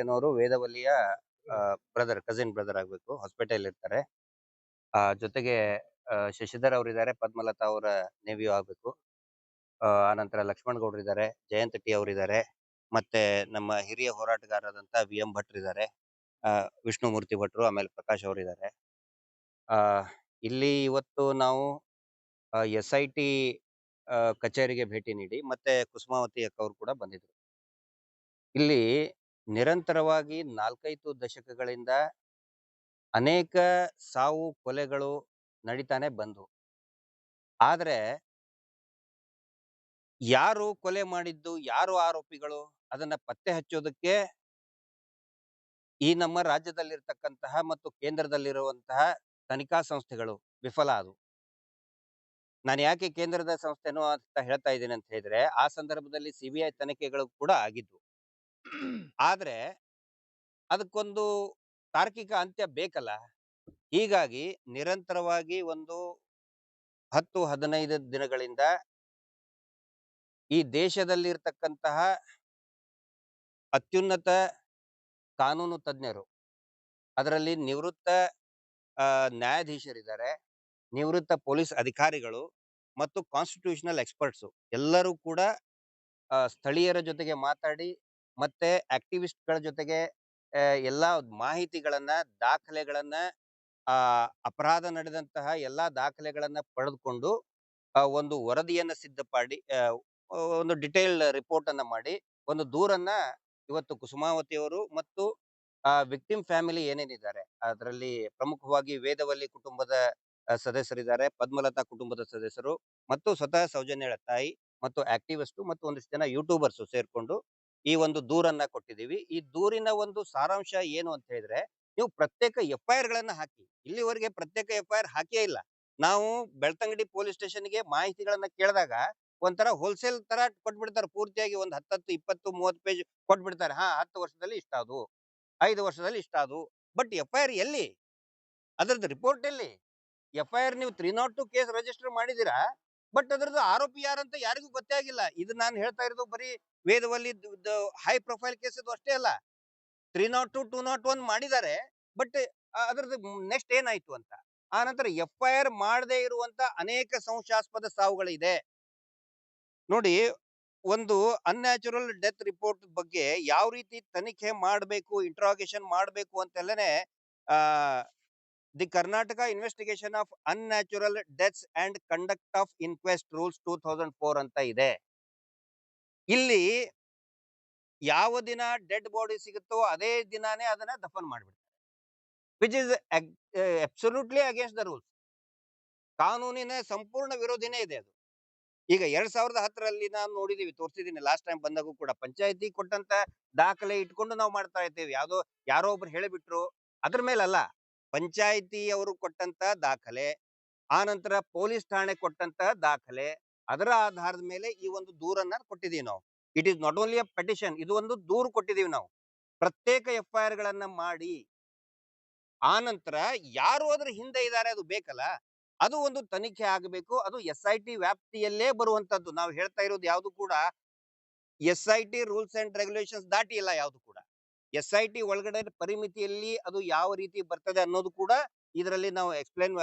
ಏನವರು ವೇದವಲ್ಲಿಯ brother cousin brother ಆಗ್ಬೇಕು hospital ಇರ್ತಾರೆ. ಆ ಜೊತೆಗೆ ಶಶಿಧರ್ ಅವರಿದ್ದಾರೆ ಪದ್ಮಲತಾ ಅವರ ನೇವಿಯು ಆಗ್ಬೇಕು. ಆ ಆನಂತರ ಲಕ್ಷ್ಮಣ್ ಗೌಡ್ರು ಇದ್ದಾರೆ ಜಯಂತ್ ಟಿ ಅವರಿದ್ದಾರೆ ಮತ್ತೆ ನಮ್ಮ ಹಿರಿಯ ಹೋರಾಟಗಾರರಾದಂತ ವಿ ಎಂ ಭಟ್ರು ಇದ್ದಾರೆ. ಆ ವಿಷ್ಣುಮೂರ್ತಿ ಭಟ್ರು ಆಮೇಲೆ ಪ್ರಕಾಶ್ ಅವರಿದ್ದಾರೆ. ಆ ಇಲ್ಲಿ ಇವತ್ತು ನಾವು ಎಸ್ ಐ ಟಿ ಕಚೇರಿಗೆ ಭೇಟಿ ನೀಡಿ ಮತ್ತೆ ಕುಸುಮಾವತಿ ಅಕ್ಕ ಅವರು ಕೂಡ ಬಂದಿದ್ರು. ಇಲ್ಲಿ ನಿರಂತರವಾಗಿ ನಾಲ್ಕೈದು ದಶಕಗಳಿಂದ ಅನೇಕ ಸಾವು ಕೊಲೆಗಳು ನಡೀತಾನೆ ಬಂದವು ಆದರೆ ಯಾರು ಕೊಲೆ ಮಾಡಿದ್ದು, ಯಾರು ಆರೋಪಿಗಳು ಅದನ್ನ ಪತ್ತೆ ಹಚ್ಚೋದಕ್ಕೆ ಈ ನಮ್ಮ ರಾಜ್ಯದಲ್ಲಿರ್ತಕ್ಕಂತಹ ಮತ್ತು ಕೇಂದ್ರದಲ್ಲಿರುವಂತಹ ತನಿಖಾ ಸಂಸ್ಥೆಗಳು ವಿಫಲ ಆದವು. ನಾನು ಯಾಕೆ ಕೇಂದ್ರದ ಸಂಸ್ಥೆನೋ ಅಂತ ಹೇಳ್ತಾ ಇದ್ದೀನಿ ಅಂತ ಹೇಳಿದ್ರೆ, ಆ ಸಂದರ್ಭದಲ್ಲಿ ಸಿಬಿಐ ತನಿಖೆಗಳು ಕೂಡ ಆಗಿದ್ವು. ಆದ್ರೆ ಅದಕ್ಕೊಂದು ತಾರ್ಕಿಕ ಅಂತ್ಯ ಬೇಕಲ್ಲ. ಹೀಗಾಗಿ ನಿರಂತರವಾಗಿ ಒಂದು ಹತ್ತು, ಹದಿನೈದು ದಿನಗಳಿಂದ ಈ ದೇಶದಲ್ಲಿರ್ತಕ್ಕಂತಹ ಅತ್ಯುನ್ನತ ಕಾನೂನು ತಜ್ಞರು, ಅದರಲ್ಲಿ ನಿವೃತ್ತ ನ್ಯಾಯಾಧೀಶರಿದ್ದಾರೆ, ನಿವೃತ್ತ ಪೊಲೀಸ್ ಅಧಿಕಾರಿಗಳು ಮತ್ತು ಕಾನ್ಸ್ಟಿಟ್ಯೂಷನಲ್ ಎಕ್ಸ್ಪರ್ಟ್ಸು ಎಲ್ಲರೂ ಕೂಡ ಸ್ಥಳೀಯರ ಜೊತೆಗೆ ಮಾತಾಡಿ ಮತ್ತೆ ಆಕ್ಟಿವಿಸ್ಟ್ಗಳ ಜೊತೆಗೆ ಎಲ್ಲಾ ಮಾಹಿತಿಗಳನ್ನ, ದಾಖಲೆಗಳನ್ನ, ಆ, ಅಪರಾಧ ನಡೆದಂತಹ ಎಲ್ಲಾ ದಾಖಲೆಗಳನ್ನ ಪಡೆದುಕೊಂಡು ಒಂದು ವರದಿಯನ್ನ ಸಿದ್ಧಪಡಿ ಒಂದು ಡಿಟೇಲ್ ರಿಪೋರ್ಟ್ ಅನ್ನ ಮಾಡಿ, ಒಂದು ದೂರನ್ನ ಇವತ್ತು ಕುಸುಮಾವತಿ ಅವರು ಮತ್ತು, ಆ, ವಿಕ್ಟಿಮ್ ಫ್ಯಾಮಿಲಿ ಏನೇನಿದ್ದಾರೆ, ಅದರಲ್ಲಿ ಪ್ರಮುಖವಾಗಿ ವೇದವಲ್ಲಿ ಕುಟುಂಬದ ಸದಸ್ಯರಿದ್ದಾರೆ, ಪದ್ಮಲತಾ ಕುಟುಂಬದ ಸದಸ್ಯರು ಮತ್ತು ಸ್ವತಃ ಸೌಜನ್ಯಳ ತಾಯಿ ಮತ್ತು ಆಕ್ಟಿವಿಸ್ಟ್ ಮತ್ತು ಒಂದಿಷ್ಟು ಜನ ಯೂಟ್ಯೂಬರ್ಸ್ ಸೇರ್ಕೊಂಡು ಈ ಒಂದು ದೂರನ್ನ ಕೊಟ್ಟಿದ್ದೀವಿ. ಈ ದೂರಿನ ಒಂದು ಸಾರಾಂಶ ಏನು ಅಂತ ಹೇಳಿದ್ರೆ, ನೀವು ಪ್ರತ್ಯೇಕ ಎಫ್ ಐ ಗಳನ್ನ ಹಾಕಿ. ಇಲ್ಲಿವರೆಗೆ ಪ್ರತ್ಯೇಕ ಎಫ್ ಐ ಆರ್ ಹಾಕೇ ಇಲ್ಲ. ನಾವು ಬೆಳ್ತಂಗಡಿ ಪೊಲೀಸ್ ಸ್ಟೇಷನ್ಗೆ ಮಾಹಿತಿಗಳನ್ನ ಕೇಳಿದಾಗ ಒಂಥರ ಹೋಲ್ಸೇಲ್ ತರ ಕೊಟ್ಬಿಡ್ತಾರೆ. ಪೂರ್ತಿಯಾಗಿ ಒಂದ್ ಹತ್ತತ್ತು ಇಪ್ಪತ್ತು, ಮೂವತ್ತು ಪೇಜ್ ಕೊಟ್ಬಿಡ್ತಾರೆ. ಹಾ, ಹತ್ತು ವರ್ಷದಲ್ಲಿ ಇಷ್ಟ ಅದು, ಐದು ವರ್ಷದಲ್ಲಿ ಇಷ್ಟ ಅದು. ಬಟ್ ಎಫ್ ಐ ಆರ್ ಎಲ್ಲಿ? ಅದರದ್ದು ರಿಪೋರ್ಟ್ ಎಲ್ಲಿ? ಎಫ್ ಐ ಆರ್ ನೀವು three not two case register ಮಾಡಿದೀರಾ ಬಟ್ ಅದರದ್ದು ಆರೋಪಿ ಯಾರಂತ ಯಾರಿಗೂ ಗೊತ್ತೇ ಆಗಿಲ್ಲ. ಇದು ನಾನು ಹೇಳ್ತಾ ಇರೋದು ಬರೀ ವೇದವಲ್ಲಿ ಹೈ ಪ್ರೊಫೈಲ್ ಕೇಸ್ ಅಷ್ಟೇ ಅಲ್ಲ. Three not two two not one ಮಾಡಿದ್ದಾರೆ ಬಟ್ ಅದ್ರದ್ದು ನೆಕ್ಸ್ಟ್ ಏನಾಯ್ತು ಅಂತ? ಆ ನಂತರ ಎಫ್ ಐ ಆರ್ ಮಾಡದೇ ಇರುವಂತ ಅನೇಕ ಸಂಶಾಸ್ಪದ ಸಾವುಗಳಿದೆ. ನೋಡಿ, ಒಂದು ಅನ್ಯಾಚುರಲ್ ಡೆತ್ ರಿಪೋರ್ಟ್ ಬಗ್ಗೆ ಯಾವ ರೀತಿ ತನಿಖೆ ಮಾಡಬೇಕು ಇಂಟ್ರಾಗೇಷನ್ ಮಾಡಬೇಕು ಅಂತೆಲ್ಲನೆ, ಆ, the Karnataka investigation of unnatural deaths and conduct of inquest rules two thousand four ಅಂತ ಇದೆ. ಇಲ್ಲಿ ಯಾವ ದಿನ ಡೆಡ್ ಬಾಡಿ ಸಿಗುತ್ತೋ ಅದೇ ದಿನಾನೇ ಅದನ್ನ ದಫನ್ ಮಾಡಿಬಿಡ್ತಾರೆ. Which is absolutely against the rules. ಕಾನೂನಿನ ಸಂಪೂರ್ಣ ವಿರೋಧಿನೇ ಇದೆ ಅದು. ಈಗ ಎರಡ್ ಸಾವಿರದ ಹತ್ತರಲ್ಲಿ ನಾವು ನೋಡಿದೀವಿ, ತೋರಿಸಿದೀನಿ ಲಾಸ್ಟ್ ಟೈಮ್ ಬಂದಾಗೂ ಕೂಡ ಪಂಚಾಯತಿ ಕೊಟ್ಟಂತ ದಾಖಲೆ ಇಟ್ಕೊಂಡು ನಾವು ಮಾಡ್ತಾ ಇದ್ದೇವೆ ಯಾವುದೋ, ಯಾರೋ ಒಬ್ರು ಹೇಳಿಬಿಟ್ರು, ಅದ್ರ ಮೇಲಲ್ಲ ಪಂಚಾಯತಿ ಅವರು ಕೊಟ್ಟಂತ ದಾಖಲೆ, ಆ ನಂತರ ಪೊಲೀಸ್ ಠಾಣೆ ಕೊಟ್ಟಂತ ದಾಖಲೆ ಅದರ ಆಧಾರದ ಮೇಲೆ ಈ ಒಂದು ದೂರನ್ನ ಕೊಟ್ಟಿದೀವಿ ನಾವು. It is not only a petition ಇದು ಒಂದು ದೂರು ಕೊಟ್ಟಿದೀವಿ ನಾವು. ಪ್ರತ್ಯೇಕ ಎಫ್ ಐ ಆರ್ ಮಾಡಿ ಆ ನಂತರ ಯಾರು ಅದ್ರ ಹಿಂದೆ ಇದ್ದಾರೆ ಅದು ಬೇಕಲ್ಲ, ಅದು ಒಂದು ತನಿಖೆ ಆಗಬೇಕು, ಅದು ಎಸ್ ಐ ಟಿ ವ್ಯಾಪ್ತಿಯಲ್ಲೇ ಬರುವಂತದ್ದು. ನಾವು ಹೇಳ್ತಾ ಇರೋದು ಯಾವುದು ಕೂಡ S I T rules and regulations ದಾಟಿ ಇಲ್ಲ ಯಾವುದು ಕೂಡ. ಎಸ್ ಐ ಟಿ ಒಳಗಡೆ ಪರಿಮಿತಿಯಲ್ಲಿ ಅದು ಯಾವ ರೀತಿ ಬರ್ತದೆ ಅನ್ನೋದು ಕೂಡ ಇದರಲ್ಲಿ ನಾವು ಎಕ್ಸ್ಪ್ಲೇನ್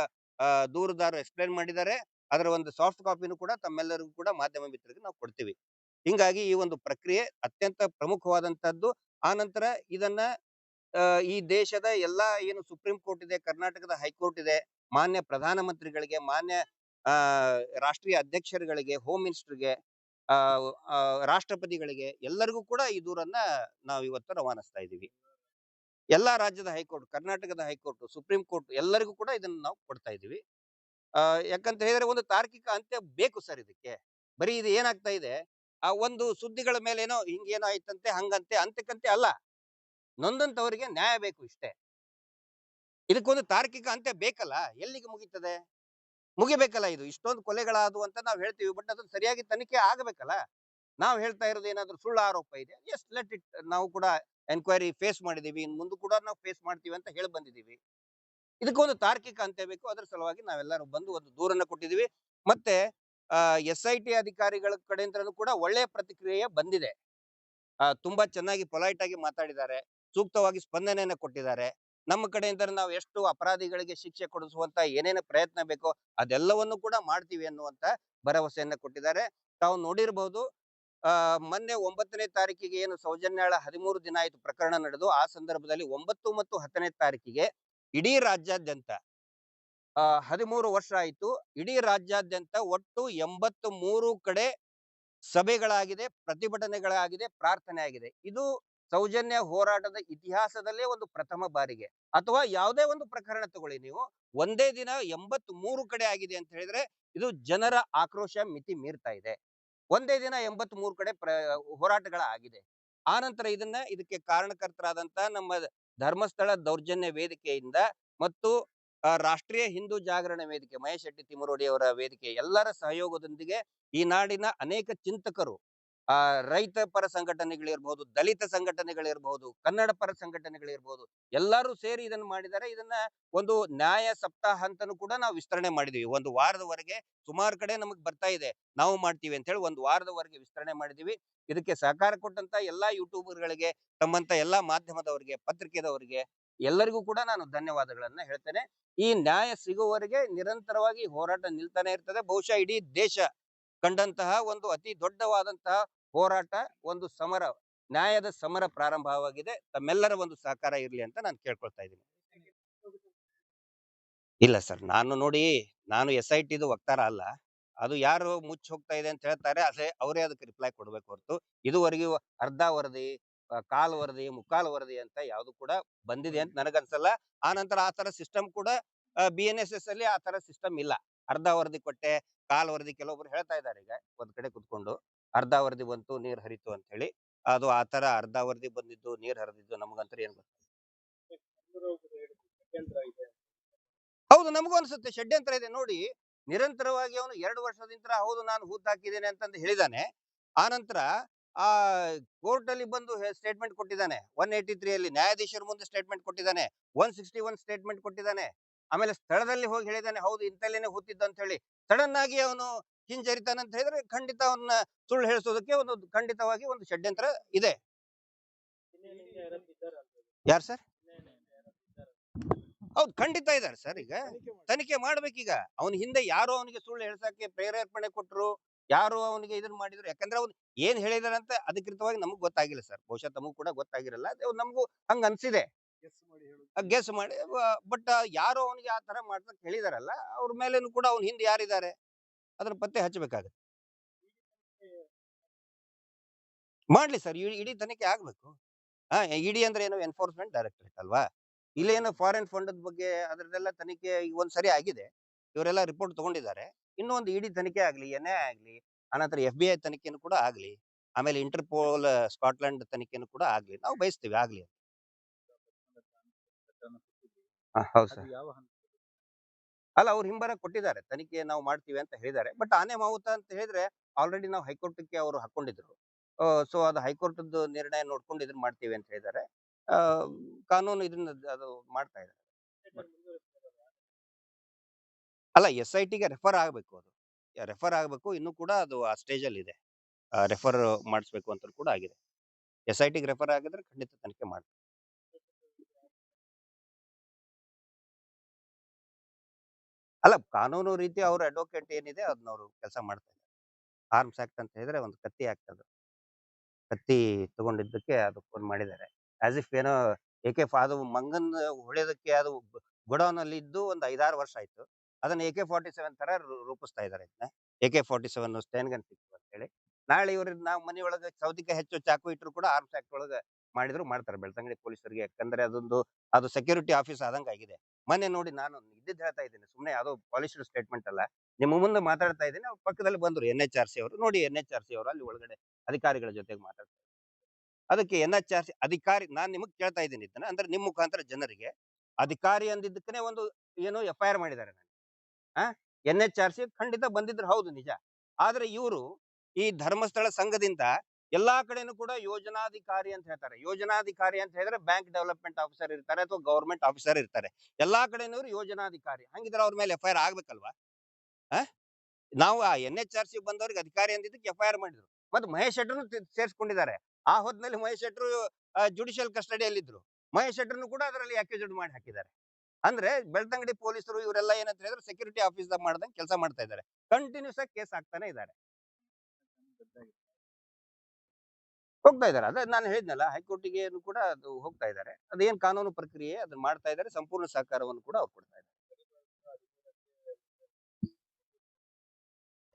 ದೂರದಾರರು ಎಕ್ಸ್ಪ್ಲೇನ್ ಮಾಡಿದ್ದಾರೆ. ಅದರ ಒಂದು ಸಾಫ್ಟ್ ಕಾಪಿನೂ ಕೂಡ ತಮ್ಮೆಲ್ಲರಿಗೂ ಕೂಡ ಮಾಧ್ಯಮ ಮಿತ್ರರಿಗೆ ನಾವು ಕೊಡ್ತೀವಿ. ಹಿಂಗಾಗಿ ಈ ಒಂದು ಪ್ರಕ್ರಿಯೆ ಅತ್ಯಂತ ಪ್ರಮುಖವಾದಂತದ್ದು ಆ ನಂತರ ಇದನ್ನ ಈ ದೇಶದ ಎಲ್ಲಾ ಏನು ಸುಪ್ರೀಂ ಕೋರ್ಟ್ ಇದೆ, ಕರ್ನಾಟಕದ ಹೈಕೋರ್ಟ್ ಇದೆ, ಮಾನ್ಯ ಪ್ರಧಾನಮಂತ್ರಿಗಳಿಗೆ, ಮಾನ್ಯ, ಆ, ರಾಷ್ಟ್ರೀಯ ಅಧ್ಯಕ್ಷರುಗಳಿಗೆ, ಹೋಮ್ ಮಿನಿಸ್ಟರ್ಗೆ ರಾಷ್ಟ್ರಪತಿಗಳಿಗೆ ಎಲ್ಲರಿಗೂ ಕೂಡ ಈ ದೂರನ್ನ ನಾವು ಇವತ್ತು ರವಾನಿಸ್ತಾ ಇದ್ದೀವಿ. ಎಲ್ಲಾ ರಾಜ್ಯದ ಹೈಕೋರ್ಟ್, ಕರ್ನಾಟಕದ ಹೈಕೋರ್ಟ್, ಸುಪ್ರೀಂ ಕೋರ್ಟ್ ಎಲ್ಲರಿಗೂ ಕೂಡ ಇದನ್ನ ನಾವು ಕೊಡ್ತಾ ಇದ್ದೀವಿ. ಯಾಕಂತ ಹೇಳಿದ್ರೆ ಒಂದು ತಾರ್ಕಿಕ ಅಂತ್ಯ ಬೇಕು ಸರ್ ಇದಕ್ಕೆ. ಬರೀ ಇದು ಏನಾಗ್ತಾ ಇದೆ, ಆ ಒಂದು ಸುದ್ದಿಗಳ ಮೇಲೇನೋ ಹಿಂಗೇನೋ ಆಯ್ತಂತೆ, ಹಂಗಂತೆ, ಅಂತ್ಯಕ್ಕಂತೆ ಅಲ್ಲ. ನೊಂದಂತವರಿಗೆ ನ್ಯಾಯ ಬೇಕು ಇಷ್ಟೇ. ಇದಕ್ಕೊಂದು ತಾರ್ಕಿಕ ಅಂತ್ಯ ಬೇಕಲ್ಲ, ಎಲ್ಲಿಗೆ ಮುಗೀತದೆ? ಮುಗಿಬೇಕಲ್ಲ ಇದು. ಇಷ್ಟೊಂದು ಕೊಲೆಗಳಾದವು ಅಂತ ನಾವು ಹೇಳ್ತೀವಿ, ಬಟ್ ಅದು ಸರಿಯಾಗಿ ತನಿಖೆ ಆಗಬೇಕಲ್ಲ. ನಾವು ಹೇಳ್ತಾ ಇರೋದು ಏನಾದ್ರು ಸುಳ್ಳು ಆರೋಪ ಇದೆ, ಎಸ್, ಲೆಟ್ ಇಟ್, ನಾವು ಕೂಡ ಎನ್ಕ್ವೈರಿ ಫೇಸ್ ಮಾಡಿದೀವಿ ಇನ್ ಮುಂದೆ ಕೂಡ ನಾವು ಫೇಸ್ ಮಾಡ್ತೀವಿ ಅಂತ ಹೇಳಿ ಬಂದಿದ್ದೀವಿ. ಇದಕ್ಕೊಂದು ತಾರ್ಕಿಕ ಅಂತ ಬೇಕು. ಅದರ ಸಲುವಾಗಿ ನಾವೆಲ್ಲರೂ ಬಂದು ಒಂದು ದೂರನ್ನ ಕೊಟ್ಟಿದ್ದೀವಿ. ಮತ್ತೆ ಎಸ್ ಐ ಟಿ ಅಧಿಕಾರಿಗಳ ಕಡೆಯಿಂದಲೂ ಕೂಡ ಒಳ್ಳೆಯ ಪ್ರತಿಕ್ರಿಯೆ ಬಂದಿದೆ. ತುಂಬಾ ಚೆನ್ನಾಗಿ ಪೊಲೈಟ್ ಆಗಿ ಮಾತಾಡಿದ್ದಾರೆ. ಸೂಕ್ತವಾಗಿ ಸ್ಪಂದನೆಯನ್ನ ಕೊಟ್ಟಿದ್ದಾರೆ. ನಮ್ಮ ಕಡೆಯಿಂದ ನಾವು ಎಷ್ಟು ಅಪರಾಧಿಗಳಿಗೆ ಶಿಕ್ಷೆ ಕೊಡಿಸುವಂತ ಏನೇನು ಪ್ರಯತ್ನ ಬೇಕೋ ಅದೆಲ್ಲವನ್ನು ಕೂಡ ಮಾಡ್ತೀವಿ ಅನ್ನುವಂತ ಭರವಸೆಯನ್ನ ಕೊಟ್ಟಿದ್ದಾರೆ. ತಾವು ನೋಡಿರಬಹುದು ಮೊನ್ನೆ ಒಂಬತ್ತನೇ ತಾರೀಕಿಗೆ ಏನು ಸೌಜನ್ಯಾಳ ಹದಿಮೂರು ದಿನ ಆಯ್ತು ಪ್ರಕರಣ ನಡೆದು, ಆ ಸಂದರ್ಭದಲ್ಲಿ ಒಂಬತ್ತು ಮತ್ತು ಹತ್ತನೇ ತಾರೀಕಿಗೆ ಇಡೀ ರಾಜ್ಯಾದ್ಯಂತ ಹದಿಮೂರು ವರ್ಷ ಆಯ್ತು. ಇಡೀ ರಾಜ್ಯಾದ್ಯಂತ ಒಟ್ಟು ಎಂಬತ್ತು ಮೂರು ಕಡೆ ಸಭೆಗಳಾಗಿದೆ, ಪ್ರತಿಭಟನೆಗಳಾಗಿದೆ ಪ್ರಾರ್ಥನೆ ಆಗಿದೆ ಇದು ಸೌಜನ್ಯ ಹೋರಾಟದ ಇತಿಹಾಸದಲ್ಲೇ ಒಂದು ಪ್ರಥಮ ಬಾರಿಗೆ. ಅಥವಾ ಯಾವುದೇ ಒಂದು ಪ್ರಕರಣ ತಗೊಳ್ಳಿ ನೀವು. ಒಂದೇ ದಿನ ಎಂಬತ್ ಮೂರು ಕಡೆ ಆಗಿದೆ ಅಂತ ಹೇಳಿದ್ರೆ ಇದು ಜನರ ಆಕ್ರೋಶ ಮಿತಿ ಮೀರ್ತಾ ಇದೆ. ಒಂದೇ ದಿನ ಎಂಬತ್ ಮೂರು ಕಡೆ ಹೋರಾಟಗಳ ಆಗಿದೆ ಆ ನಂತರ ಇದನ್ನ ಇದಕ್ಕೆ ಕಾರಣಕರ್ತರಾದಂತ ನಮ್ಮ ಧರ್ಮಸ್ಥಳ ದೌರ್ಜನ್ಯ ವೇದಿಕೆಯಿಂದ ಮತ್ತು ರಾಷ್ಟ್ರೀಯ ಹಿಂದೂ ಜಾಗರಣ ವೇದಿಕೆ, ಮಹೇಶ್ ಶೆಟ್ಟಿ ತಿಮರೋಡಿ ಅವರ ವೇದಿಕೆ ಎಲ್ಲರ ಸಹಯೋಗದೊಂದಿಗೆ ಈ ನಾಡಿನ ಅನೇಕ ಚಿಂತಕರು ಆ, ರೈತ ಪರ ಸಂಘಟನೆಗಳಿರ್ಬಹುದು ದಲಿತ ಸಂಘಟನೆಗಳಿರ್ಬಹುದು ಕನ್ನಡ ಪರ ಸಂಘಟನೆಗಳಿರ್ಬಹುದು ಎಲ್ಲರೂ ಸೇರಿ ಇದನ್ನ ಮಾಡಿದರೆ ಇದನ್ನ ಒಂದು ನ್ಯಾಯ ಸಪ್ತಾಹ ಅಂತಾನು ಕೂಡ ನಾವು ವಿಸ್ತರಣೆ ಮಾಡಿದೀವಿ. ಒಂದು ವಾರದವರೆಗೆ ಸುಮಾರು ಕಡೆ ನಮಗ್ ಬರ್ತಾ ಇದೆ. ನಾವು ಮಾಡ್ತೀವಿ ಅಂತ ಹೇಳಿ ಒಂದು ವಾರದವರೆಗೆ ವಿಸ್ತರಣೆ ಮಾಡಿದೀವಿ. ಇದಕ್ಕೆ ಸಹಕಾರ ಕೊಟ್ಟಂತ ಎಲ್ಲಾ ಯೂಟ್ಯೂಬರ್ಗಳಿಗೆ, ತಮ್ಮಂತ ಎಲ್ಲಾ ಮಾಧ್ಯಮದವರಿಗೆ, ಪತ್ರಿಕೆದವರಿಗೆ ಎಲ್ಲರಿಗೂ ಕೂಡ ನಾನು ಧನ್ಯವಾದಗಳನ್ನ ಹೇಳ್ತೇನೆ. ಈ ನ್ಯಾಯ ಸಿಗುವವರೆಗೆ ನಿರಂತರವಾಗಿ ಹೋರಾಟ ನಿಲ್ತಾನೆ ಇರ್ತದೆ. ಬಹುಶಃ ಇಡೀ ದೇಶ ಕಂಡಂತಹ ಒಂದು ಅತಿ ದೊಡ್ಡವಾದಂತಹ ಹೋರಾಟ, ಒಂದು ಸಮರ, ನ್ಯಾಯದ ಸಮರ ಪ್ರಾರಂಭವಾಗಿದೆ. ತಮ್ಮೆಲ್ಲರ ಒಂದು ಸಹಕಾರ ಇರಲಿ ಅಂತ ನಾನು ಕೇಳ್ಕೊಳ್ತಾ ಇದ್ದೀನಿ. ಇಲ್ಲ ಸರ್, ನಾನು ನೋಡಿ, ನಾನು ಎಸ್ ಐ ಟಿದು ವಕ್ತಾರ ಅಲ್ಲ. ಅದು ಯಾರು ಮುಚ್ಚಿ ಹೋಗ್ತಾ ಇದೆ ಅಂತ ಹೇಳ್ತಾರೆ, ಅದೇ ಅವರೇ ಅದಕ್ಕೆ ರಿಪ್ಲೈ ಕೊಡ್ಬೇಕು ಹೊರತು. ಇದುವರೆಗೂ ಅರ್ಧ ವರದಿ ಕಾಲ್ ವರದಿ, ಮುಕ್ಕಾಲ್ ವರದಿ ಅಂತ ಯಾವುದು ಕೂಡ ಬಂದಿದೆ ಅಂತ ನನಗನ್ಸಲ್ಲ. ಆ ನಂತರ ಆ ತರ ಸಿಸ್ಟಮ್ ಕೂಡ ಬಿ ಎನ್ ಎಸ್ ಎಸ್ ಅಲ್ಲಿ ಆ ತರ ಸಿಸ್ಟಮ್ ಇಲ್ಲ. ಅರ್ಧ ವರದಿ ಕೊಟ್ಟೆ ಕಾಲ್ ವರದಿ ಕೆಲವೊಬ್ರು ಹೇಳ್ತಾ ಇದ್ದಾರೆ ಈಗ ಒಂದ್ ಕಡೆ ಕುತ್ಕೊಂಡು ಅರ್ಧ ವರದಿ ಬಂತು ನೀರ್ ಹರಿತು ಅಂತ ಹೇಳಿ ಅದು ಆ ತರ ಅರ್ಧ ವರದಿ ಬಂದಿದ್ದು ನೀರ್ ಹರಿದಿದ್ದು ನಮಗಂತರ ಏನ್ ಗೊತ್ತಿಲ್ಲ ಹೌದು ನಮಗೂ ಅನ್ಸುತ್ತೆ ಷಡ್ಯಂತ್ರ ಇದೆ ನೋಡಿ ನಿರಂತರವಾಗಿ ಅವನು ಎರಡು ವರ್ಷದಿಂದ ಹೌದು ನಾನು ಹೂತ್ ಹಾಕಿದ್ದೇನೆ ಅಂತಂದು ಹೇಳಿದಾನೆ ಆ ನಂತರ ಆ ಕೋರ್ಟ್ ಅಲ್ಲಿ ಬಂದು ಸ್ಟೇಟ್ಮೆಂಟ್ ಕೊಟ್ಟಿದ್ದಾನೆ ಒನ್ ಏಯ್ಟಿ ತ್ರೀ ಅಲ್ಲಿ ನ್ಯಾಯಾಧೀಶರ ಮುಂದೆ ಸ್ಟೇಟ್ಮೆಂಟ್ ಕೊಟ್ಟಿದ್ದಾನೆ ಒನ್ ಸಿಕ್ಸ್ಟಿ ಒನ್ ಸ್ಟೇಟ್ಮೆಂಟ್ ಕೊಟ್ಟಿದ್ದಾನೆ ಆಮೇಲೆ ಸ್ಥಳದಲ್ಲಿ ಹೋಗಿ ಹೇಳಿದಾನೆ ಹೌದು ಇಂತಲ್ಲೇನೆ ಹುತ್ತಿದ್ದ ಅಂತ ಹೇಳಿ ಸಡನ್ ಆಗಿ ಅವನು ಹಿಂಜರಿತಾನೆ ಅಂತ ಹೇಳಿದ್ರೆ ಖಂಡಿತ ಅವನ್ನ ಸುಳ್ಳು ಹೇಳಿಸೋದಕ್ಕೆ ಒಂದು ಖಂಡಿತವಾಗಿ ಒಂದು ಷಡ್ಯಂತ್ರ ಇದೆ. ಯಾರು ಸರ್? ಹೌದು ಖಂಡಿತ ಇದ್ದಾರೆ ಸರ್ ಈಗ. ತನಿಖೆ ಮಾಡ್ಬೇಕೀಗ. ಅವನ ಹಿಂದೆ ಯಾರು ಅವನಿಗೆ ಸುಳ್ಳು ಹೇಳ್ಸಕ್ಕೆ ಪ್ರೇರೇಪಣೆ ಕೊಟ್ಟರು ಯಾರು ಅವನಿಗೆ ಇದನ್ನ ಮಾಡಿದ್ರು. ಯಾಕಂದ್ರೆ ಅವ್ನು ಏನ್ ಹೇಳಿದಾರೆ ಅಂತ ಅಧಿಕೃತವಾಗಿ ನಮಗ್ ಗೊತ್ತಾಗಿಲ್ಲ ಸರ್. ಬಹುಶಃ ತಮಗೂ ಕೂಡ ಗೊತ್ತಾಗಿರಲ್ಲ. ನಮಗೂ ಹಂಗ ಅನ್ಸಿದೆ. ಗೆಸ್ ಮಾಡಿ ಬಟ್ ಯಾರು ಅವನಿಗೆ ಆ ತರ ಮಾಡ್ತಾ ಕೇಳಿದಾರಲ್ಲ ಅವ್ರ ಮೇಲೇನು ಕೂಡ ಅವ್ನ ಹಿಂದೆ ಯಾರಿದ್ದಾರೆ ಅದ್ರ ಪತ್ತೆ ಹಚ್ಚಬೇಕಾಗತ್ತೆ ಮಾಡ್ಲಿ ಸರ್ ಇಡೀ ತನಿಖೆ ಆಗ್ಬೇಕು. ಹಾ ಇಡಿ ಅಂದ್ರೆ ಏನು ಎನ್ಫೋರ್ಸ್ಮೆಂಟ್ ಡೈರೆಕ್ಟರೇಟ್ ಅಲ್ವಾ? ಇಲ್ಲೇನು ಫಾರಿನ್ ಫಂಡ್ ಬಗ್ಗೆ ಅದ್ರದ್ದೆಲ್ಲ ತನಿಖೆ ಒಂದ್ ಸರಿ ಆಗಿದೆ. ಇವರೆಲ್ಲ ರಿಪೋರ್ಟ್ ತಗೊಂಡಿದ್ದಾರೆ. ಇನ್ನೂ ಒಂದು ಇಡಿ ತನಿಖೆ ಆಗ್ಲಿ, ಎನ್ ಐ ಆಗ್ಲಿ ಅನಂತರ ಎಫ್ ಬಿ ಐ ತನಿಖೆನೂ ಕೂಡ ಆಗ್ಲಿ, ಆಮೇಲೆ ಇಂಟರ್ಪೋಲ್ ಸ್ಕಾಟ್ಲೆಂಡ್ ತನಿಖೆನೂ ಕೂಡ ಆಗ್ಲಿ, ನಾವು ಬಯಸ್ತೀವಿ ಆಗ್ಲಿ ಸರ್. ಅಲ್ಲ ಅವ್ರು ಹಿಂಬರ ಕೊಟ್ಟಿದ್ದಾರೆ. ತನಿಖೆ ನಾವು ಮಾಡ್ತೀವಿ ಅಂತ ಹೇಳಿದ್ದಾರೆ. ಬಟ್ ಆನೆ ಮಾವುತ ಅಂತ ಹೇಳಿದ್ರೆ ಆಲ್ರೆಡಿ ನಾವು ಹೈಕೋರ್ಟ್ಗೆ ಅವರು ಹಾಕೊಂಡಿದ್ರು. ಸೊ ಅದು ಹೈಕೋರ್ಟ್ ನಿರ್ಣಯ ನೋಡ್ಕೊಂಡು ಇದನ್ನ ಮಾಡ್ತೀವಿ ಅಂತ ಹೇಳಿದ್ದಾರೆ. ಆ, ಕಾನೂನು ಇದನ್ನ ಅದು ಮಾಡ್ತಾ ಇದ್ದಾರೆ. ಅಲ್ಲ ಎಸ್ ಐ ಟಿಗೆ ರೆಫರ್ ಆಗಬೇಕು ಅದು. ರೆಫರ್ ಆಗಬೇಕು. ಇನ್ನೂ ಕೂಡ ಅದು ಆ ಸ್ಟೇಜ್ ಅಲ್ಲಿ ಇದೆ ರೆಫರ್ ಮಾಡಿಸ್ಬೇಕು ಅಂತ ಕೂಡ ಆಗಿದೆ. ಎಸ್ ಐ ಟಿಗೆ ರೆಫರ್ ಆಗಿದ್ರೆ ಖಂಡಿತ ತನಿಖೆ ಮಾಡಿ ಅಲ್ಲ ಕಾನೂನು ರೀತಿ ಅವ್ರ ಅಡ್ವೊಕೇಟ್ ಏನಿದೆ ಅದನ್ನ ಅವರು ಕೆಲಸ ಮಾಡ್ತಾ ಇದ್ದಾರೆ. ಆರ್ಮ್ಸ್ ಆಕ್ಟ್ ಅಂತ ಹೇಳಿದ್ರೆ ಒಂದು ಕತ್ತಿ ಆಕ್ಟ್ ಅದು. ಕತ್ತಿ ತಗೊಂಡಿದ್ದಕ್ಕೆ ಅದು ಫೋನ್ ಮಾಡಿದ್ದಾರೆ. ಆಸ್ ಇಫ್ ಏನೋ ಏಕೆ ಅದು ಮಂಗನ್ ಹೊಳೆಯೋದಕ್ಕೆ ಅದು ಗೋಡೌನ್ ಅಲ್ಲಿ ಇದ್ದು ಒಂದು ಐದಾರು ವರ್ಷ ಆಯ್ತು. ಅದನ್ನ ಎ ಕೆ ಫಾರ್ಟಿ ಸೆವೆನ್ ತರ ರೂಪಿಸ್ತಾ ಇದ್ದಾರೆ ಇದನ್ನ. A K forty seven sten gun ಸಿಕ್ತು ಅಂತ ಹೇಳಿ. ನಾಳೆ ಇವ್ರ ನಾವು ಮನೆಯೊಳಗೆ ಸೌದಿಗೆ ಹೆಚ್ಚು ಚಾಕು ಇಟ್ಟರು ಕೂಡ ಆರ್ಮ್ಸ್ ಆಕ್ಟ್ ಒಳಗೆ ಮಾಡಿದ್ರು ಮಾಡ್ತಾರೆ ಬೆಳ್ತಂಗಡಿ ಪೊಲೀಸರಿಗೆ. ಯಾಕಂದ್ರೆ ಅದೊಂದು, ಅದು ಸೆಕ್ಯೂರಿಟಿ ಆಫೀಸ್ ಆದಂಗ ಆಗಿದೆ ಮೊನ್ನೆ ನೋಡಿ ನಾನು ಇದ್ದಿದ್ದು ಹೇಳ್ತಾ ಇದ್ದೀನಿ. ಸುಮ್ಮನೆ ಯಾವುದೋ ಪಾಲಿಶ್ಡ್ ಸ್ಟೇಟ್ಮೆಂಟ್ ಅಲ್ಲ. ನಿಮ್ಮ ಮುಂದೆ ಮಾತಾಡ್ತಾ ಇದ್ದೀನಿ. ಅವ್ರ ಪಕ್ಕದಲ್ಲಿ ಬಂದ್ರು ಎನ್ ಎಚ್ ಆರ್ ಸಿ ಅವರು. ನೋಡಿ ಎನ್ ಎಚ್ ಆರ್ ಸಿ ಅವರು ಅಲ್ಲಿ ಒಳಗಡೆ ಅಧಿಕಾರಿಗಳ ಜೊತೆಗೆ ಮಾತಾಡ್ತಾ ಇದ್ದಾರೆ. ಅದಕ್ಕೆ ಎನ್ ಎಚ್ ಆರ್ ಸಿ ಅಧಿಕಾರಿ ನಾನ್ ನಿಮಗೆ ಕೇಳ್ತಾ ಇದ್ದೀನಿ ಇದನ್ನ ಅಂದ್ರೆ ನಿಮ್ಮ ಮುಖಾಂತರ ಜನರಿಗೆ ಅಧಿಕಾರಿ ಅಂದಿದ್ದಕ್ಕೆ ಒಂದು ಏನು ಎಫ್ ಐ ಆರ್ ಮಾಡಿದ್ದಾರೆ ನನಗೆ. ಆ? ಎನ್ ಎಚ್ ಆರ್ ಸಿ ಖಂಡಿತ ಬಂದಿದ್ರು. ಹೌದು ನಿಜ. ಆದ್ರೆ ಇವರು ಈ ಧರ್ಮಸ್ಥಳ ಸಂಘದಿಂದ ಎಲ್ಲಾ ಕಡೆನೂ ಕೂಡ ಯೋಜನಾಧಿಕಾರಿ ಅಂತ ಹೇಳ್ತಾರೆ. ಯೋಜನಾಧಿಕಾರಿ ಅಂತ ಹೇಳಿದ್ರೆ ಬ್ಯಾಂಕ್ ಡೆವಲಪ್ಮೆಂಟ್ ಆಫೀಸರ್ ಇರ್ತಾರೆ ಅಥವಾ ಗೌರ್ಮೆಂಟ್ ಆಫೀಸರ್ ಇರ್ತಾರೆ. ಎಲ್ಲಾ ಕಡೆನೂ ಯೋಜನಾಧಿಕಾರಿ. ಹಂಗಿದ್ರೆ ಅವ್ರ ಮೇಲೆ ಎಫ್ ಐ ಆರ್ ಆಗ್ಬೇಕಲ್ವಾ? ನಾವು ಆ ಎನ್ ಎಚ್ ಆರ್ ಸಿ ಬಂದವ್ರಿಗೆ ಅಧಿಕಾರಿ ಅಂದಿದ್ದಕ್ಕೆ ಎಫ್ ಐ ಆರ್ ಮಾಡಿದ್ರು. ಮತ್ತೆ ಮಹೇಶ್ ಶೆಟ್ಟರ್ನು ಸೇರಿಸ್ಕೊಂಡಿದ್ದಾರೆ. ಆ ಹೊತ್ತಿನಲ್ಲಿ ಮಹೇಶ್ ಶೆಟ್ಟರು ಜುಡಿಷಿಯಲ್ ಕಸ್ಟಡಿಯಲ್ಲಿದ್ರು. ಮಹೇಶ್ ಶೆಟ್ಟರ್ನು ಕೂಡ ಅದರಲ್ಲಿ ಅಕ್ಯೂಸ್ಡ್ ಮಾಡಿ ಹಾಕಿದ್ದಾರೆ. ಅಂದ್ರೆ ಬೆಳ್ತಂಗಡಿ ಪೊಲೀಸರು ಇವರೆಲ್ಲ ಏನಂತ ಹೇಳಿದ್ರೆ ಸೆಕ್ಯೂರಿಟಿ ಆಫೀಸ್ ಮಾಡ್ದಂಗೆ ಕೆಲಸ ಮಾಡ್ತಾ ಇದ್ದಾರೆ. ಕಂಟಿನ್ಯೂಸ್ ಆಗಿ ಕೇಸ್ ಆಗ್ತಾನೆ ಇದ್ದಾರೆ. ಹೋಗ್ತಾ ಇದ್ದಾರೆ. ಅದೇ ನಾನು ಹೇಳಿದ್ನಲ್ಲ ಹೈಕೋರ್ಟಿಗೆ ಕೂಡ ಅದು ಹೋಗ್ತಾ ಇದ್ದಾರೆ. ಅದೇನ್ ಕಾನೂನು ಪ್ರಕ್ರಿಯೆ ಅದನ್ನ ಮಾಡ್ತಾ ಇದ್ದಾರೆ, ಸಂಪೂರ್ಣ ಸಹಕಾರವನ್ನು ಕೂಡ ಅವ್ರು ಕೊಡ್ತಾ ಇದ್ದಾರೆ.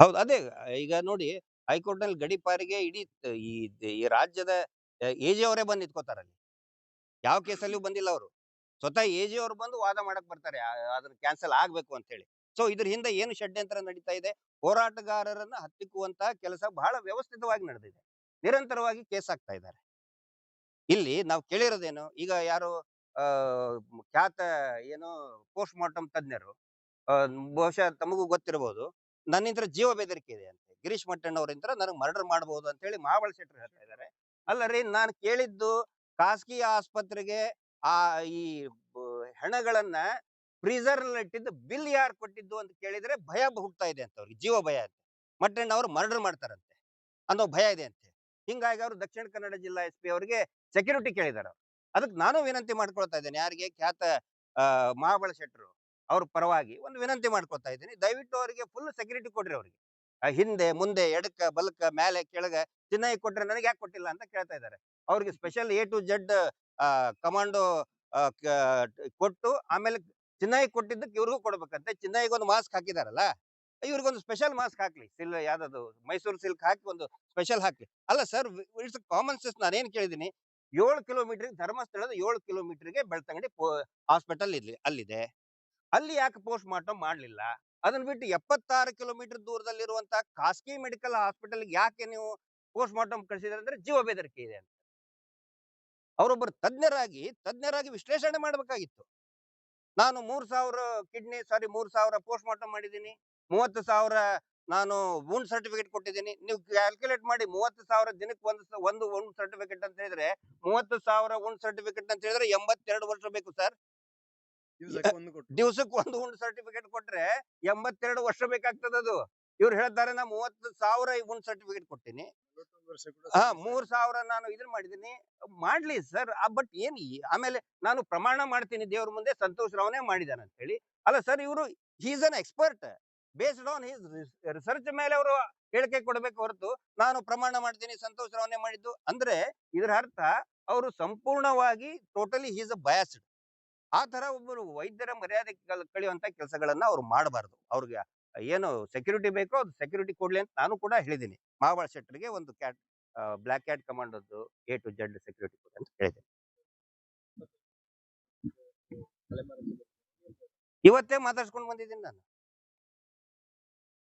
ಹೌದು, ಅದೇ, ಈಗ ನೋಡಿ ಹೈಕೋರ್ಟ್ನಲ್ಲಿ ಗಡಿಪಾರಿಗೆ ಇಡೀ ಈ ರಾಜ್ಯದ ಎಜಿ ಅವರೇ ಬಂದು ನಿಂತ್ಕೋತಾರೆ ಅಲ್ಲಿ. ಯಾವ ಕೇಸಲ್ಲಿ ಬಂದಿಲ್ಲ ಅವರು. ಸ್ವತಃ ಎಜಿ ಅವರು ಬಂದು ವಾದ ಮಾಡಕ್ ಬರ್ತಾರೆ ಅದನ್ನ ಕ್ಯಾನ್ಸಲ್ ಆಗ್ಬೇಕು ಅಂತ ಹೇಳಿ ಸೊ, ಇದ್ರ ಹಿಂದೆ ಏನು ಷಡ್ಯಂತ್ರ ನಡೀತಾ ಇದೆ? ಹೋರಾಟಗಾರರನ್ನ ಹತ್ತಿಕ್ಕುವಂತಹ ಕೆಲಸ ಬಹಳ ವ್ಯವಸ್ಥಿತವಾಗಿ ನಡೆದಿದೆ. ನಿರಂತರವಾಗಿ ಕೇಸ್ ಆಗ್ತಾ ಇದ್ದಾರೆ. ಇಲ್ಲಿ ನಾವು ಕೇಳಿರೋದೇನು, ಈಗ ಯಾರು ಖ್ಯಾತ ಏನು ಪೋಸ್ಟ್ ಮಾರ್ಟಮ್ ತಜ್ಞರು ಬಹುಶಃ ತಮಗೂ ಗೊತ್ತಿರಬಹುದು ನನ್ನಿಂದ ಜೀವ ಬೆದರಿಕೆ ಇದೆ ಅಂತ. ಗಿರೀಶ್ ಮಟ್ಟಣ್ಣವರಿಂತ್ರ ನನಗೆ ಮರ್ಡರ್ ಮಾಡಬಹುದು ಅಂತ ಹೇಳಿ ಮಹಾಬಳ ಶೆಟ್ಟರ್ ಹೇಳ್ತಾ ಇದ್ದಾರೆ. ಅಲ್ಲ ರೀ ನಾನು ಕೇಳಿದ್ದು ಖಾಸಗಿ ಆಸ್ಪತ್ರೆಗೆ ಆ, ಈ ಹೆಣಗಳನ್ನ ಫ್ರೀಸರ್ ಇಟ್ಟಿದ್ದು ಬಿಲ್ ಯಾರು ಕೊಟ್ಟಿದ್ದು ಅಂತ ಕೇಳಿದ್ರೆ ಭಯ ಹೋಗ್ತಾ ಇದೆ ಅಂತ ಅವ್ರಿಗೆ, ಜೀವ ಭಯ ಅಂತ. ಮಟ್ಟಣ್ಣ ಅವರು ಮರ್ಡರ್ ಮಾಡ್ತಾರಂತೆ. ಅನ್ನೋ ಭಯ ಇದೆ ಅಂತೆ. ಹಿಂಗಾಗಿ ಅವರು ದಕ್ಷಿಣ ಕನ್ನಡ ಜಿಲ್ಲಾ ಎಸ್ ಪಿ ಅವರಿಗೆ ಸೆಕ್ಯೂರಿಟಿ ಕೇಳಿದಾರೆ. ಅದಕ್ಕೆ ನಾನು ವಿನಂತಿ ಮಾಡ್ಕೊಳ್ತಾ ಇದ್ದೇನೆ, ಯಾರಿಗೆ ಖ್ಯಾತ ಮಹಾಬಳ ಶೆಟ್ರು ಅವ್ರ ಪರವಾಗಿ ಒಂದು ವಿನಂತಿ ಮಾಡ್ಕೊಳ್ತಾ ಇದ್ದೀನಿ. ದಯವಿಟ್ಟು ಅವರಿಗೆ ಫುಲ್ ಸೆಕ್ಯೂರಿಟಿ ಕೊಡ್ರಿ ಅವ್ರಿಗೆ. ಹಿಂದೆ, ಮುಂದೆ ಎಡಕ ಬಲಕ ಮೇಲೆ ಕೆಳಗ ಚಿನ್ನಾಯಿ ಕೊಟ್ರೆ ನನಗೆ ಯಾಕೆ ಕೊಟ್ಟಿಲ್ಲ ಅಂತ ಕೇಳ್ತಾ ಇದ್ದಾರೆ. ಅವ್ರಿಗೆ special A to Z commando ಕೊಟ್ಟು ಆಮೇಲೆ ಚಿನ್ನಾಯಿ ಕೊಟ್ಟಿದ್ದಕ್ಕೆ ಇವ್ರಿಗೂ ಕೊಡ್ಬೇಕಂತೆ. ಚಿನ್ನಾಯಿಗೆ ಒಂದು ಮಾಸ್ಕ್ ಹಾಕಿದಾರಲ್ಲ. ಇವ್ರಿಗೊಂದು ಸ್ಪೆಷಲ್ ಮಾಸ್ಕ್ ಹಾಕ್ಲಿ. ಸಿಲ್ ಯಾವ್ದದು? ಮೈಸೂರು ಸಿಲ್ಕ್ ಹಾಕಿ ಒಂದು ಸ್ಪೆಷಲ್ ಹಾಕ್ಲಿ. ಅಲ್ಲ ಸರ್ ಇಟ್ಸ್ ಕಾಮನ್ ಸೆನ್ಸ್ ನಾನೇನ್ ಕೇಳಿದೀನಿ ಏಳು ಕಿಲೋಮೀಟರ್ ಧರ್ಮಸ್ಥಳದ ಏಳು ಕಿಲೋಮೀಟರ್ಗೆ ಬೆಳ್ತಂಗಡಿ ಹಾಸ್ಪಿಟಲ್ ಇಲ್ಲಿ ಅಲ್ಲಿದೆ. ಅಲ್ಲಿ ಯಾಕೆ ಪೋಸ್ಟ್ ಮಾರ್ಟಮ್ ಮಾಡ್ಲಿಲ್ಲ? ಅದನ್ನ ಬಿಟ್ಟು ಎಪ್ಪತ್ತಾರು ಕಿಲೋಮೀಟರ್ ದೂರದಲ್ಲಿರುವಂತ ಖಾಸಗಿ ಮೆಡಿಕಲ್ ಹಾಸ್ಪಿಟಲ್ ಯಾಕೆ ನೀವು ಪೋಸ್ಟ್ ಮಾರ್ಟಮ್ ಕಳಿಸಿದ್ರೆ ಅಂದ್ರೆ ಜೀವ ಬೆದರಿಕೆ ಇದೆ ಅಂತ. ಅವರೊಬ್ಬರು ತಜ್ಞರಾಗಿ ತಜ್ಞರಾಗಿ ವಿಶ್ಲೇಷಣೆ ಮಾಡಬೇಕಾಗಿತ್ತು. ನಾನು ಮೂರ್ ಸಾವಿರ, ಕಿಡ್ನಿ ಸಾರಿ ಮೂರ್ ಸಾವಿರ ಪೋಸ್ಟ್ ಮಾರ್ಟಮ್ ಮಾಡಿದ್ದೀನಿ. ಮೂವತ್ತು ಸಾವಿರ ನಾನು ವೂಂಡ್ ಸರ್ಟಿಫಿಕೇಟ್ ಕೊಟ್ಟಿದ್ದೀನಿ. ನೀವು ಕ್ಯಾಲ್ಕುಲೇಟ್ ಮಾಡಿ ಮೂವತ್ತು ಸಾವಿರ ದಿನಕ್ಕೆ ಒಂದು ಒಂದು ಒಂದು ವೂಂಡ್ ಸರ್ಟಿಫಿಕೇಟ್ ಅಂತ ಹೇಳಿದ್ರೆ ಮೂವತ್ತು ಸಾವಿರ ಒಂದು ಸರ್ಟಿಫಿಕೇಟ್ ಅಂತ ಹೇಳಿದ್ರೆ ಎಂಬತ್ತೆರಡು ವರ್ಷ ಬೇಕು ಸರ್. ದಿವಸಕ್ಕೆ ಒಂದು ಒಂದು ಸರ್ಟಿಫಿಕೇಟ್ ಕೊಟ್ರೆ ಎಂಬತ್ತೆರಡು ವರ್ಷ ಬೇಕಾಗ್ತದ ಅದು. ಇವ್ರು ಹೇಳ್ತಾರೆ ನಾ ಮೂವತ್ತು ಸಾವಿರ ಒಂದು ಸರ್ಟಿಫಿಕೇಟ್ ಕೊಟ್ಟಿನಿ ಹಾ ಮೂರ್ ಸಾವಿರ ನಾನು ಇದನ್ನ ಮಾಡಿದೀನಿ ಮಾಡ್ಲಿ ಸರ್. ಬಟ್ ಏನ್ ಆಮೇಲೆ ನಾನು ಪ್ರಮಾಣ ಮಾಡ್ತೀನಿ ದೇವ್ರ ಮುಂದೆ ಸಂತೋಷ್ ರಾವ್ನೇ ಮಾಡಿದಾನೆ ಅಂತ ಹೇಳಿ ಅಲ್ಲ ಸರ್ ಇವರು he's an expert based on his research ಮೇಲೆ ಅವರು ಹೇಳಿಕೆ ಕೊಡಬೇಕು ಹೊರತು ನಾನು ಪ್ರಮಾಣ ಮಾಡ್ತೀನಿ ಸಂತೋಷ್ ಮಾಡಿದ್ದು ಅಂದ್ರೆ ಇದರ ಅರ್ಥ ಅವರು ಸಂಪೂರ್ಣವಾಗಿ ಟೋಟಲಿ ಹೀಸ್ ಅ ಬಯಾಸ್ಡ್ ಆ ತರ ಒಬ್ಬರು ವೈದ್ಯರ ಮರ್ಯಾದೆ ಕಳ್- ಕಳೆಯುವಂತ ಕೆಲಸಗಳನ್ನ ಅವ್ರು ಮಾಡಬಾರ್ದು ಅವ್ರಿಗೆ ಏನು ಸೆಕ್ಯೂರಿಟಿ ಬೇಕೋ ಅದು ಸೆಕ್ಯೂರಿಟಿ ಕೊಡ್ಲಿ ಅಂತ ನಾನು ಕೂಡ ಹೇಳಿದ್ದೀನಿ ಮಹಾಬಳ ಶೆಟ್ಟರ್ಗೆ ಒಂದು ಕ್ಯಾಟ್ ಬ್ಲಾಕ್ ಕ್ಯಾಟ್ ಕಮಾಂಡೋದು ಎ ಟು ಜೆಡ್ ಸೆಕ್ಯೂರಿಟಿ ಕೊಡಿ ಅಂತ ಹೇಳಿದೆ ಇವತ್ತೇ ಮಾತಾಡ್ಸ್ಕೊಂಡು ಬಂದಿದ್ದೀನಿ ನಾನು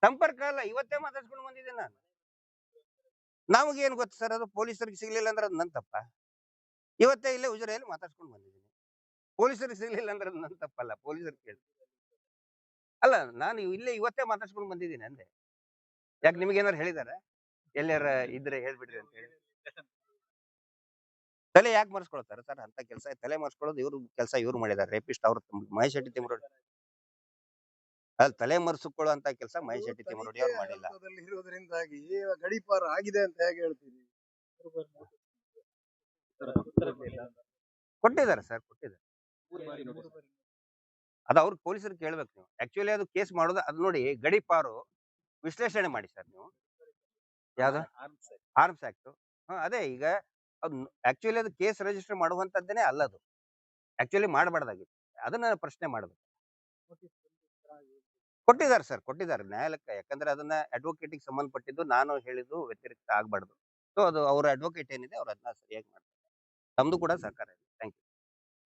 ಸಂಪರ್ಕ ಅಲ್ಲ ಇವತ್ತೇ ಮಾತಾಡ್ಸ್ಕೊಂಡು ಬಂದಿದ್ದೆ ನಾನು. ನಮಗೇನು ಗೊತ್ತು ಸರ್ ಅದು? ಪೊಲೀಸರಿಗೆ ಸಿಗ್ಲಿಲ್ಲ ಅಂದ್ರೆ ಅದು ನನ್ನ ತಪ್ಪ ಇವತ್ತೇ ಇಲ್ಲೇ ಉಜರೆಯಲ್ಲಿ ಮಾತಾಡ್ಸ್ಕೊಂಡು ಬಂದಿದ್ದೀನಿ. ಪೊಲೀಸರಿಗೆ ಸಿಗ್ಲಿಲ್ಲ ಅಂದ್ರೆ ಅದು ನನ್ನ ತಪ್ಪಲ್ಲ ಪೊಲೀಸರು ಕೇಳಿ. ಅಲ್ಲ ನಾನು ಇಲ್ಲೇ ಇವತ್ತೇ ಮಾತಾಡ್ಸ್ಕೊಂಡು ಬಂದಿದ್ದೀನಿ ಅಂದೆ. ಯಾಕೆ ನಿಮ್ಗೆ ಏನಾರು ಹೇಳಿದಾರ? ಎಲ್ಲಾರ ಇದ್ರೆ ಹೇಳ್ಬಿಡ್ರಿ ಅಂತ ಹೇಳಿ. ತಲೆ ಯಾಕೆ ಮರ್ಸ್ಕೊಳ್ತಾರೆ ಸರ್? ಅಂತ ಕೆಲಸ ತಲೆ ಮರ್ಸ್ಕೊಳ್ಳೋದು ಇವ್ರು ಕೆಲಸ ಇವ್ರು ಮಾಡಿದಾರೆ. ರೇಪಿಸ್ಟ್ ಅವ್ರು ಮಹೇಶ್ ಶೆಟ್ಟಿ ತಿಮ್ಮರೋಡಿ ಅಲ್ಲಿ ತಲೆ ಮರೆಸಿಕೊಳ್ಳುವಂತ ಕೆಲಸ ಮಹೇಶ್ ಶೆಟ್ಟಿ ತಿಮ್ಮರೋಡಿ ಅವರು ಮಾಡಿಲ್ಲ. ಇರೋದ್ರಿಂದಾಗಿ ಗಡಿಪಾರ ಆಗಿದೆ ಅಂತ ಹೇಗೆ ಹೇಳ್ತೀರಿ? ಕೊಟ್ಟಿದ್ದಾರೆ ಸರ್ ಕೊಟ್ಟಿದ್ದಾರೆ. ಅದು ಅವ್ರ ಪೊಲೀಸರು ಕೇಳ್ಬೇಕು ನೀವು. ಆಕ್ಚುಲಿ ಅದು ಕೇಸ್ ಮಾಡೋದು ಅದು ನೋಡಿ ಗಡಿಪಾರು ವಿಶ್ಲೇಷಣೆ ಮಾಡಿ ಸರ್ ನೀವು. ಯಾವ್ದು? ಆರ್ಮ್ಸ್ ಆಕ್ಟ್ ಹಾ ಅದೇ ಈಗ ಅದು ಆಕ್ಚುಲಿ ಅದು ಕೇಸ್ ರಿಜಿಸ್ಟರ್ ಮಾಡುವಂತದ್ದೇನೆ ಅಲ್ಲ ಅದು ಆಕ್ಚುಲಿ ಮಾಡಬಾರ್ದಾಗಿತ್ತು. ಅದನ್ನ ಪ್ರಶ್ನೆ ಮಾಡಬೇಕು. ಕೊಟ್ಟಿದ್ದಾರೆ ಸರ್ ಕೊಟ್ಟಿದ್ದಾರೆ. ನ್ಯಾಯಾಲಯಕ್ಕೆ ಯಾಕಂದ್ರೆ ಅದನ್ನ ಅಡ್ವೊಕೇಟಿಗೆ ಸಂಬಂಧಪಟ್ಟಿದ್ದು ನಾನು ಹೇಳಿದ್ದು ವ್ಯತಿರಿಕ್ತ ಆಗ್ಬಾರ್ದು. ಸೊ ಅದು ಅವ್ರ ಅಡ್ವೊಕೇಟ್ ಏನಿದೆ ಅವ್ರು ಅದನ್ನ ಸರಿಯಾಗಿ ಮಾಡ್ತಾರೆ. ತಮ್ದು ಕೂಡ ಸರ್ಕಾರ ಇದೆ.